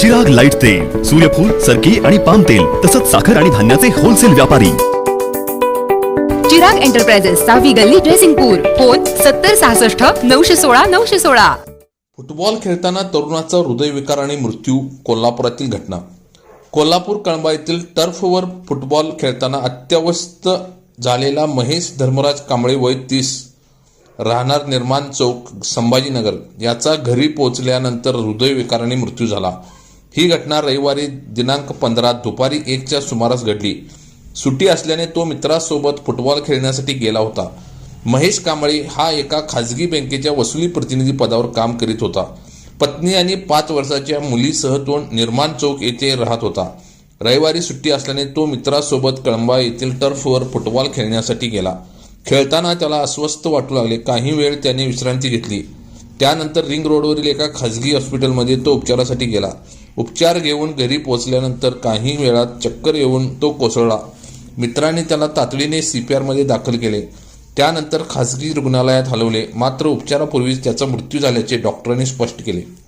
Chirag light तेल सूर्यफूल सरकी आणि पाम तेल तसंच साखर आणि धान्याचे होलसेल व्यापारी. चिराग एंटरप्राइजेस सहावी गल्ली ड्रेसिंगपूर फोन सत्तर सहासष्ट नऊशे सोळा नऊशे सोळा. फुटबॉल खेळताना तरुणाचा हृदयविकार आणि मृत्यू कोल्हापुरातील घटना. कोल्हापूर कळंबा येथील टर्फवर फुटबॉल खेळताना अत्यवस्थ झालेला महेश धर्मराज कांबळे वय तीस. राहणार निर्माण चौक संभाजीनगर. याचा घरी पोहोचल्यानंतर हृदयविकाराने मृत्यू झाला. ही घटना रविवारी दिनांक पंधरा दुपारी एकच्या सुमारास घडली. सुट्टी असल्याने तो मित्रासोबत फुटबॉल खेळण्यासाठी गेला होता. महेश कांबळे हा एका खाजगी बँकेच्या वसुली प्रतिनिधी पदावर काम करीत होता. पत्नी आणि पाच वर्षाच्या मुलीसह तो निर्माण चौक येथे राहत होता. रविवारी सुट्टी असल्याने तो मित्रासोबत कळंबा येथील टर्फवर फुटबॉल खेळण्यासाठी गेला. खेळताना त्याला अस्वस्थ वाटू लागले. काही वेळ त्याने विश्रांती घेतली. त्यानंतर रिंग रोडवरील एका खाजगी हॉस्पिटलमध्ये तो उपचारासाठी गेला. उपचार घेऊन घरी पोहोचल्यानंतर काही वेळात चक्कर येऊन तो कोसळला. मित्रांनी त्याला तातडीने सी पी आरमध्ये दाखल केले. त्यानंतर खाजगी रुग्णालयात हलवले. मात्र उपचारापूर्वीच त्याचा मृत्यू झाल्याचे डॉक्टरांनी स्पष्ट केले.